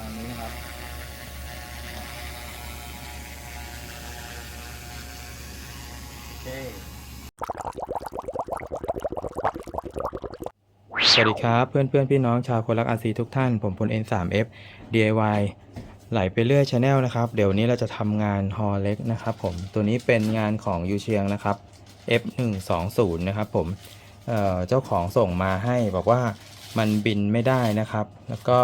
มาณนี้นะครับโอเคสวัสดีครับเพื่อนเพื่อนพี่น้องชาวคนรักอาซีทุกท่าน ผมพล N3F DIY ไหลไปเรื่อยชาแนลนะครับ เดี๋ยวนี้เราจะทำงานฮอเล็กนะครับผมตัวนี้เป็นงานของยูเชียงนะครับ F120 นะครับผมเเจ้าของส่งมาให้บอกว่ามันบินไม่ได้นะครับ แล้วก็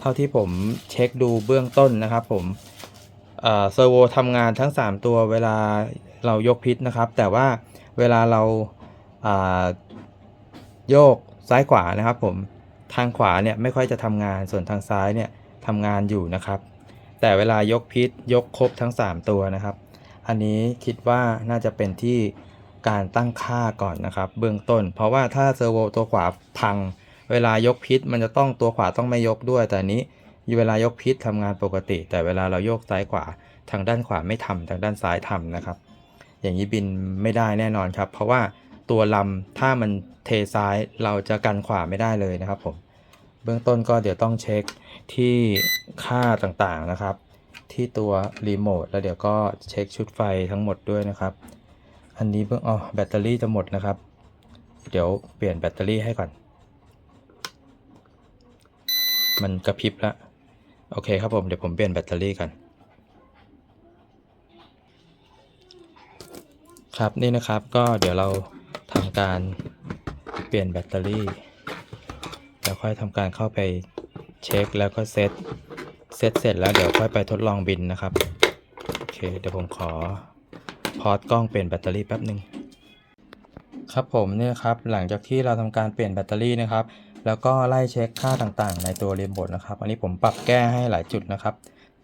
เท่าที่ผมเช็คดูเบื้องต้นนะครับผมเซอร์โวทำงานทั้ง 3 ตัวเวลาเรายกพิษนะครับ แต่ว่าเวลาเราาโยกซ้ายขวานะครับผมทางขวาเนี่ยไม่ค่อยจะทำงานส่วนทางซ้ายเนี่ยทำงานอยู่นะครับ แต่เวลายกพิษยกครบทั้ง 3 ตัวนะครับ อันนี้คิดว่าน่าจะเป็นที่การตั้งค่าก่อนนะครับ เบื้องต้น เพราะว่าถ้าเซอร์โวตัวขวาพัง เวลายกพิษมันจะต้องตัวขวาต้องไม่ยกด้วย แต่นี้เวลายกพิษทำงานปกติ แต่เวลาเราโยกซ้ายขวาทางด้านขวาไม่ทำทางด้านซ้ายทำนะครับ อย่างนี้บินไม่ได้แน่นอนครับ เพราะว่าตัวลำถ้ามันเทซ้ายเราจะกันขวาไม่ได้เลยนะครับผมเบื้องต้นก็เดี๋ยวต้องเช็คที่ค่าต่างๆนะครับ ที่ตัวรีโมทแล้วเดี๋ยวก็เช็คชุดไฟทั้งหมดด้วยนะครับ อันนี้เบื้องอ๋อแบตเตอรี่จะหมดนะครับ เดี๋ยวเปลี่ยนแบตเตอรี่ให้ก่อน มันกระพริบแล้วโอเคครับผมเดี๋ยวผมเปลี่ยนแบตเตอรี่กันครับนี่นะครับก็เดี๋ยวเราทำการเปลี่ยนแบตเตอรี่ แล้วค่อยทำการเข้าไปเช็คแล้วก็เซตเซตเสร็จแล้วเดี๋ยวค่อยไปทดลองบินนะครับโอเคเดี๋ยวผมขอพอสกล้องเปลี่ยนแบตเตอรี่แป๊บหนึ่งครับผมเนี่ยครับหลังจากที่เราทำการเปลี่ยนแบตเตอรี่นะครับ แล้วก็ไล่เช็คค่าต่างๆ ในตัวรีโมทนะครับ อันนี้ผมปรับแก้ให้หลายจุดนะครับ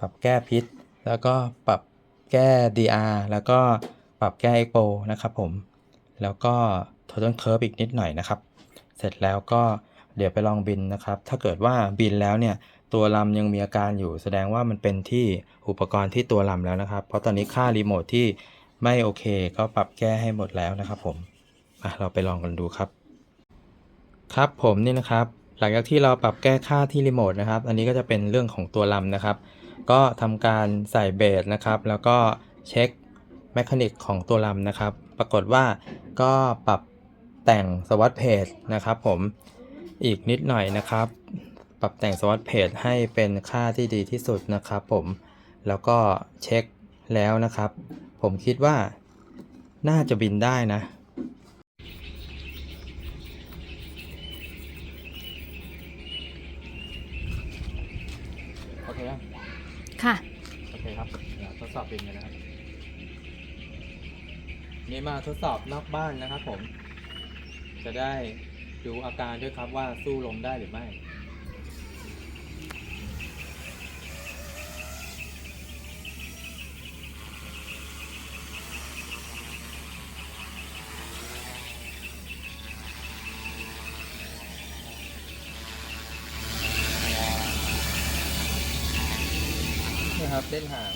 ปรับแก้พิษ แล้วก็ปรับแก้ DR แล้วก็ปรับแก้ Expo นะครับผม แล้วก็ Total Curve อีกนิดหน่อยนะครับ เสร็จแล้วก็เดี๋ยวไปลองบินนะครับ ถ้าเกิดว่าบินแล้วเนี่ยตัวลำยังมีอาการอยู่ แสดงว่ามันเป็นที่อุปกรณ์ที่ตัวลำแล้วนะครับ เพราะตอนนี้ค่ารีโมทที่ไม่โอเค ก็ปรับแก้ให้หมดแล้วนะครับผมอะเราไปลองกันดูครับ ครับผมนี่นะครับ หลังจากที่เราปรับแก้ค่าที่รีโมทนะครับ อันนี้ก็จะเป็นเรื่องของตัวลำนะครับ ก็ทำการใส่เบสนะครับ แล้วก็เช็คแมคานิกของตัวลำนะครับ ปรากฏว่าก็ปรับแต่งสวัสดเพจนะครับผมอีกนิดหน่อยนะครับ ปรับแต่งสวัสดเพจให้เป็นค่าที่ดีที่สุดนะครับผมแล้วก็เช็คแล้วนะครับ ผมคิดว่าน่าจะบินได้นะ โอเคครับค่ะ โอเคครับเดี๋ยวทดสอบบินกันนะครับนี่มาทดสอบนอกบ้านนะครับผม จะได้ดูอาการด้วยครับว่าสู้ลมได้หรือไม่ นี่ครับเส้นหาง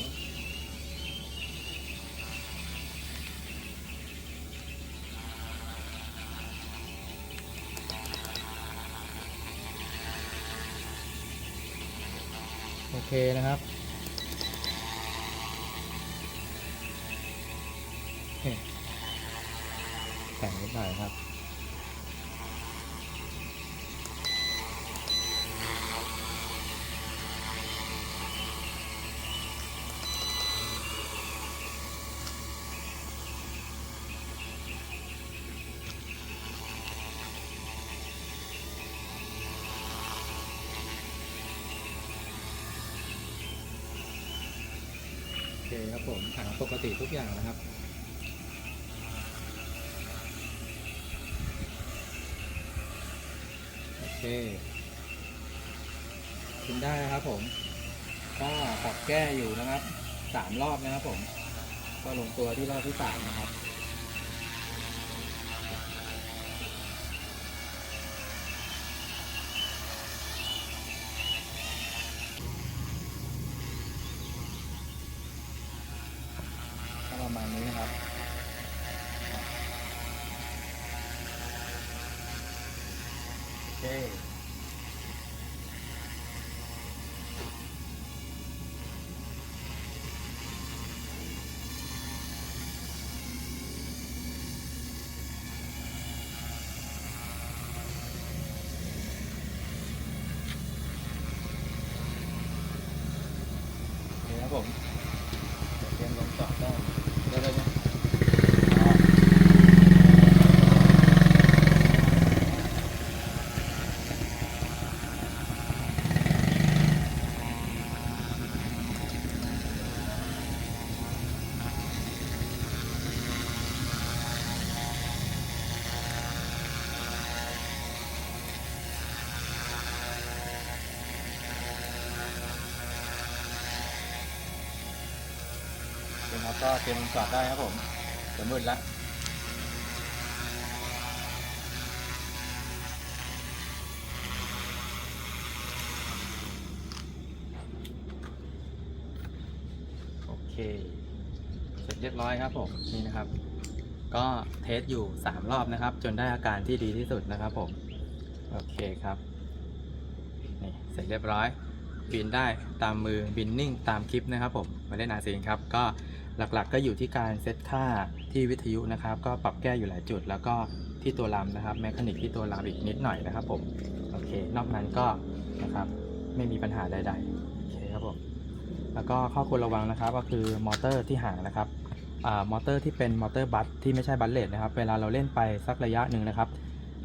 โอเคนะครับแต่งนิดหน่อยครับ เคครับผมถังปกติทุกอย่างนะครับโอเคกินได้นะครับผม ก็ปรับแก้อยู่นะครับสามรอบนะครับผม ก็ลงตัวที่รอบที่สามนะครับ ก็ประมาณนี้นะครับ โอเค ครับผมเดี๋ยวเตรียมลงจอดได้เดี๋ยวเลยเนี่ย เดี๋ยวครับก็เตรียมจอดได้ครับผมเดี๋ยวมืดละโอเค เสร็จเรียบร้อยครับผมนี่นะครับ ก็เทสอยู่ 3 รอบนะครับ จนได้อาการที่ดีที่สุดนะครับผม โอเคครับนี่เสร็จเรียบร้อยบินได้ตามมือบินนิ่งตามคลิปนะครับผมมาเล่นอาซีนครับ ก็ หลักๆ ก็อยู่ที่การเซตค่าที่วิทยุนะครับ ก็ปรับแก้อยู่หลายจุด แล้วก็ที่ตัวลำนะครับแมคานิกที่ตัวลำอีกนิดหน่อยนะครับผมโอเคนอกนั้นก็นะครับไม่มีปัญหาใดๆโอเคครับผมแล้วก็ข้อควรระวังนะครับ ก็คือมอเตอร์ที่ห่างนะครับอมอเตอร์ที่เป็นมอเตอร์บัสที่ไม่ใช่บัสเลดนะครับ เวลาเราเล่นไปสักระยะหนึ่งนะครับ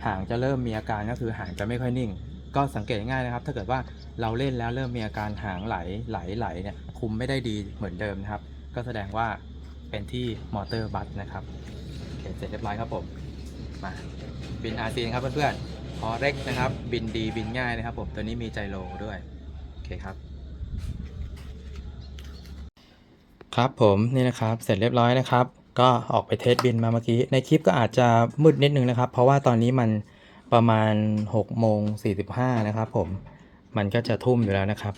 หางจะเริ่มมีอาการก็คือหางจะไม่ค่อยนิ่ง ก็สังเกตง่ายนะครับ ถ้าเกิดว่าเราเล่นแล้วเริ่มมีอาการหางไหลไหลไหลเนี่ยคุมไม่ได้ดีเหมือนเดิมนะครับ ก็แสดงว่าเป็นที่มอเตอร์บัสนะครับโอเคเสร็จเรียบร้อยครับผม มาบินอาซีนครับเพื่อนๆพอเร็กนะครับ บินดีบินง่ายนะครับผมตัวนี้มีไจโรด้วย โอเคครับ ครับผมนี่นะครับเสร็จเรียบร้อยนะครับ ก็ออกไปเทสบินมาเมื่อกี้ ในคลิปก็อาจจะมืดนิดนึงนะครับ เพราะว่าตอนนี้มันประมาณ6โมง45นะครับผมมันก็จะทุ่มอยู่แล้วนะครับ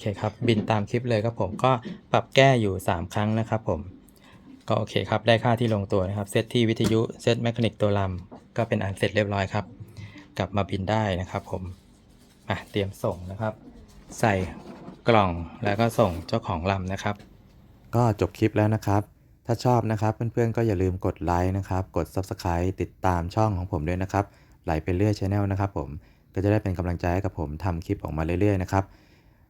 เคครับบินตามคลิปเลยครับผมก็ปรับแก้อยู่ 3 ครั้งนะครับผมก็โอเคครับได้ค่าที่ลงตัวนะครับเซตที่วิทยุเซตแมคานิกตัวลำก็เป็นอันเสร็จเรียบร้อยครับ กลับมาบินได้นะครับผมอะเตรียมส่งนะครับ ใส่กล่องแล้วก็ส่งเจ้าของลำนะครับ ก็จบคลิปแล้วนะครับ ถ้าชอบนะครับ เพื่อนๆก็อย่าลืมกดไลค์นะครับ กด Subscribe ติดตามช่องของผมด้วยนะครับ ไหลไปเรื่อยช n แนลนะครับผมก็จะได้เป็นกำลังใจให้กับผมทำคลิปออกมาเรื่อยๆนะครับ